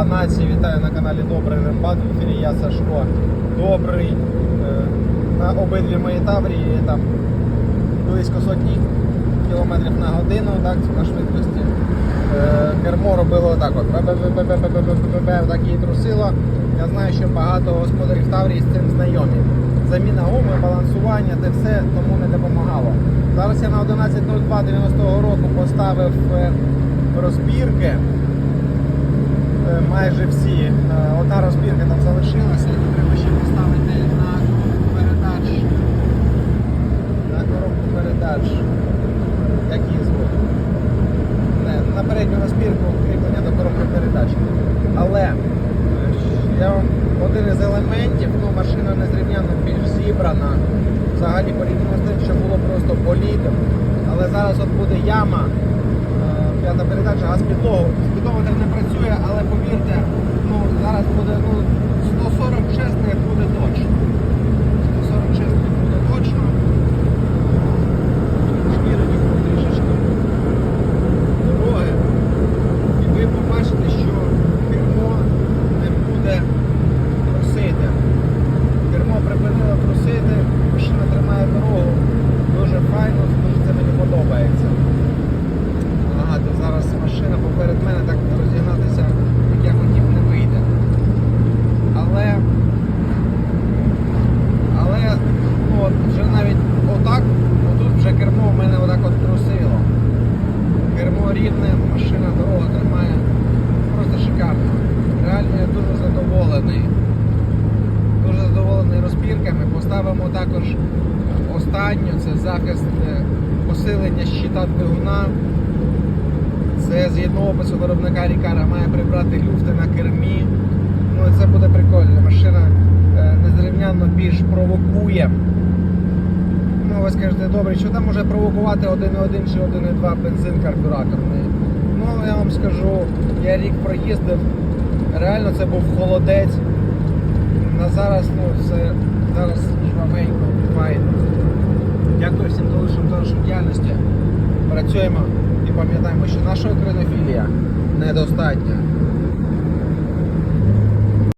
Слава нації! Вітаю на каналі Добрий Рембат. В ефірі я Сашко. Добрий. Е, На обидві мої таврії там близько сотні кілометрів на годину, так, на швидкості. Е, Кермо робило так от. Так і трусило. Я знаю, що багато господарів Таврії з цим знайомі. Заміна гуми, балансування, це все тому не допомагало. Зараз я на 11.02 90 року поставив е, розбірки майже всі. Е, Одна розбірка там залишилася, яку треба ще поставити на коробку передач. На коробку передач. Як її? Не, На передню розбірку кріплення до коробки передач. Але е, я вам один із елементів, ну машина незрівняно більш зібрана. Взагалі порівняно з тим, що було просто болідом. Але зараз от буде яма. П'ята передача, газ підлогу. Спідометр не працює, але повірте, ну зараз буде ну, 140 чесних буде точно. 140 чесних буде точно. Шкірені трішечки дороги. І ви побачите, що кермо не буде трусити. Кермо припинило трусити, машина тримає дорогу. Дуже файно, дуже це мені подобається. Ага, то зараз машина поперед мене так розігнатися, як я хотів, не вийде. Але. Але ну, от вже навіть отак, отут вже кермо в мене отак от трусило. Кермо рівне, машина дорога тримає просто шикарно. Реально я дуже задоволений. Дуже задоволений розбірками. Поставимо також останню, це захист е, посилення щита двигуна. Це згідно опису виробника Рікара має прибрати люфти на кермі. Ну і це буде прикольно. Машина е, незрівнянно більш провокує. Ви скажете, добре, що там може провокувати 1.1 чи 1.2 бензин карбюраторний? Ну, я вам скажу, я рік проїздив, реально це був холодець. На зараз, ну, це зараз жвавенько, файно. Дякую всім долучим до діяльності. Працюємо і пам'ятаємо, що наша українофілія недостатня.